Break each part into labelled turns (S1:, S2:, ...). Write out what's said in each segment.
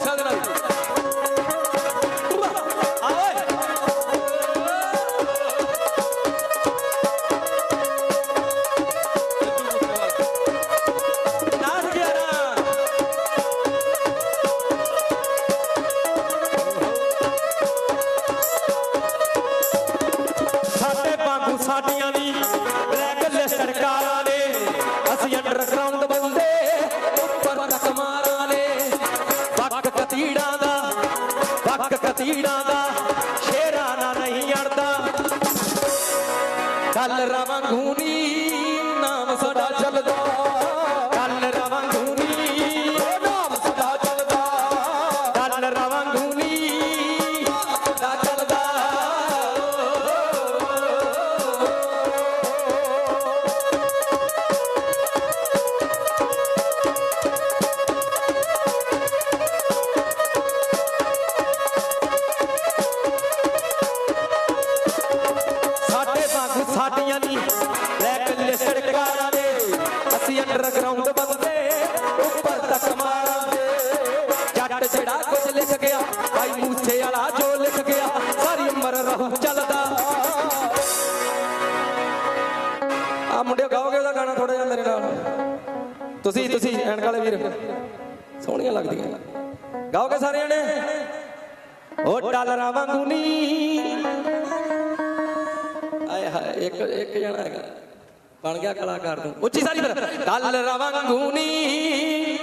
S1: Motorcycle ਦੇ ਨਾਲ ਵਕ ਕਤੀੜਾਂ ਦਾ ਸ਼ੇਰਾਂ ਨਾਲ ਨਹੀਂ ਅੜਦਾ। ਗੱਲ ਰਵਾਂਗੂ ਨਾਮ ਸਾਡਾ ਚੱਲਦਾ। ਗੱਲ ਰਵਾਂਗੂ ਨਾਮ ਸਾਡਾ ਚੱਲਦਾ। ਗੱਲ ਰਵਾਂਗੂ ਤੁਸੀਂ ਤੁਸੀਂ ਐਨਕ ਵਾਲੇ ਵੀਰ। ਸੋਹਣੀਆਂ ਲੱਗਦੀਆਂ। ਗਾਓਗੇ ਸਾਰੇ ਜਣੇ ਉਹ ਡਾਲਰਾਂ ਵਾਂਗੂ ਨਹੀਂ ਆਏ ਹਾਏ ਇੱਕ ਇੱਕ ਜਣਾ ਹੈਗਾ। ਬਣ ਗਿਆ ਕਲਾਕਾਰ ਤੂੰ। ਉੱਚੀ ਸਾਰੀ ਫਿਰ। ਡੱਲ ਰਵਾਂਗੂ ਨੀ।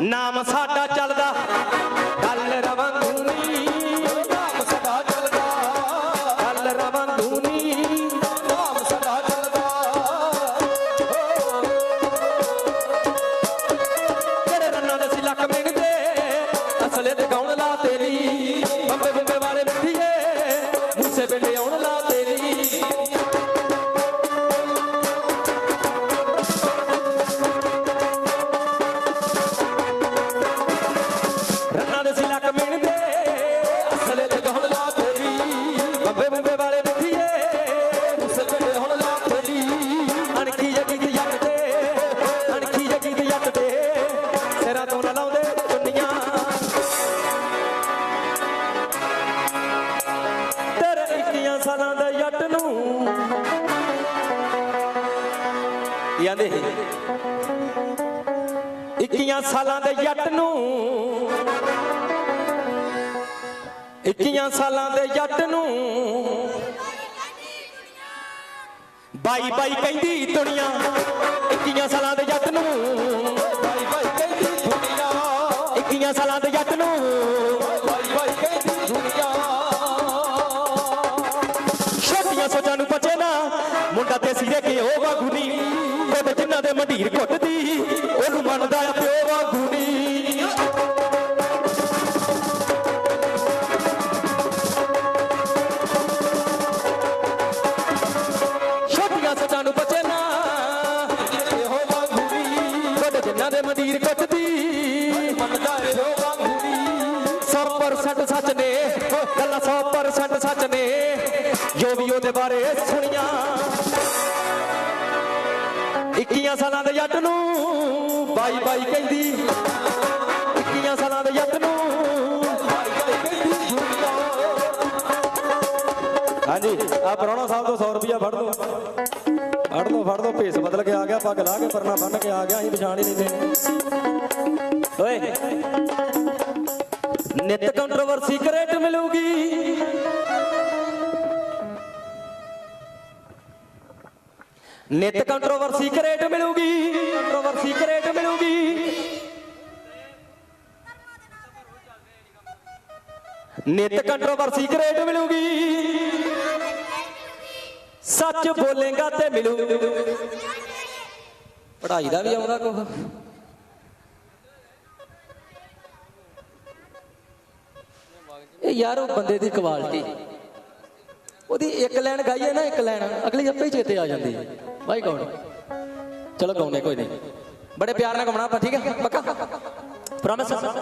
S1: ਨਾਮ ਸਾਡਾ ਚੱਲਦਾ। ਡੱਲ seven, they don't ਜਾਂਦੇ 21 ਸਾਲਾਂ ਦੇ ਜੱਟ ਨੂੰ 21 ਸਾਲਾਂ ਦੇ ਜੱਟ ਨੂੰ ਬਾਈ ਬਾਈ ਕਹਿੰਦੀ ਦੁਨੀਆ 21 ਸਾਲਾਂ ਦੇ ਜੱਟ ਨੂੰ ਬਾਈ ਬਾਈ ਕਹਿੰਦੀ ਦੁਨੀਆ 21 ਸਾਲਾਂ ਦੇ ਜੱਟ ਨੂੰ ਬਾਈ ਬਾਈ ਕਹਿੰਦੀ ਦੁਨੀਆ ਛੋਟੀਆਂ ਸੋਚਾਂ ਨੂੰ ਪਚੇ ਨਾ, ਮੁੰਡਾ ਤੇ ਸਿਰੇ ਕਿ ਉਹ ਵਾਂਗੂ ਨਹੀਂ ਦੁੱਧ ਜਿਨ੍ਹਾਂ ਮੰਡੀਰ ਘੁੱਟਦੀ ਉਹਨੂੰ ਮੰਨਦਾ ਪਿਓ ਵਾਂਗੂ ਨਹੀਂ ਛੋਟੀਆਂ ਸੋਚਾਂ ਨੂੰ ਪਚੇ ਨਾ ਇਹੋ ਵਾਂਗੂ ਨਹੀਂ ਦੁੱਧ ਜਿਨ੍ਹਾਂ ਦੇ ਮੰਡੀਰ ਘੁੱਟਦੀ ਮੰਨਦਾ ਇਹੋ ਵਾਂਗੂ ਨਹੀਂ 100% ਸੱਚ ਨੇ, ਗੱਲਾਂ 100% ਸੱਚ ਨੇ। ਜੋ ਵੀ ਉਹਦੇ ਬਾਰੇ ਸੁਣੀਆਂ 21 ਸਾਲਾਂ ਦੇ ਜੱਟ ਨੂੰ ਬਾਈ ਬਾਈ ਕਹਿੰਦੀ। 21 ਸਾਲਾਂ ਦੇ ਜੱਟ ਨੂੰ ਹਾਂਜੀ ਆ ਪਰੌਣਾ ਸਾਹਿਬ ਤੋਂ 100 ਰੁਪਇਆ ਫੜ ਲਓ। ਫੜ ਲਓ ਫੜ ਲਓ, ਭੇਸ ਬਦਲ ਕੇ ਆ ਗਿਆ, ਪੱਗ ਲਾ ਕੇ ਪਰਨਾ ਬੰਨ ਕੇ ਆ ਗਿਆ, ਅਸੀਂ ਪਛਾਣ ਹੀ ਨਹੀਂ ਤੇ ਓਏ, ਨਿਤ ਕੰਟਰੋਵਰਸੀ ਕਰੇਟ ਮਿਲੂਗੀ। ਨਿਤ ਕੰਟਰੋਵਰਸੀ ਕਰੇਟ ਮਿਲੂਗੀ। ਕੰਟਰੋਵਰਸੀ ਕਰੇਟ ਮਿਲੂਗੀ। ਨਿਤ ਕੰਟਰੋਵਰਸੀ ਕਰੇਟ ਮਿਲੂਗੀ। ਸੱਚ ਬੋਲੇਗਾ ਤੇ ਮਿਲੂ। ਪੜ੍ਹਾਈ ਦਾ ਵੀ ਆਉਂਦਾ ਕੁਝ ਇਹ ਯਾਰ ਉਹ ਬੰਦੇ ਦੀ ਕੁਆਲਿਟੀ ਉਹਦੀ ਇੱਕ ਲਾਈਨ ਗਾਈਏ ਨਾ, ਇੱਕ ਲਾਈਨ। ਅਗਲੀ ਆਪੇ ਹੀ ਚੇਤੇ ਆ ਜਾਂਦੀ ਹੈ। ਬਾਈ ਕੌਣ? ਚਲੋ ਗਾਉਨੇ ਕੋਈ ਨਹੀਂ। ਬੜੇ ਪਿਆਰ ਨਾਲ ਗਾਉਣਾ ਆਪਾਂ, ਠੀਕ ਹੈ? ਪੱਕਾ? ਪ੍ਰੋਮਿਸ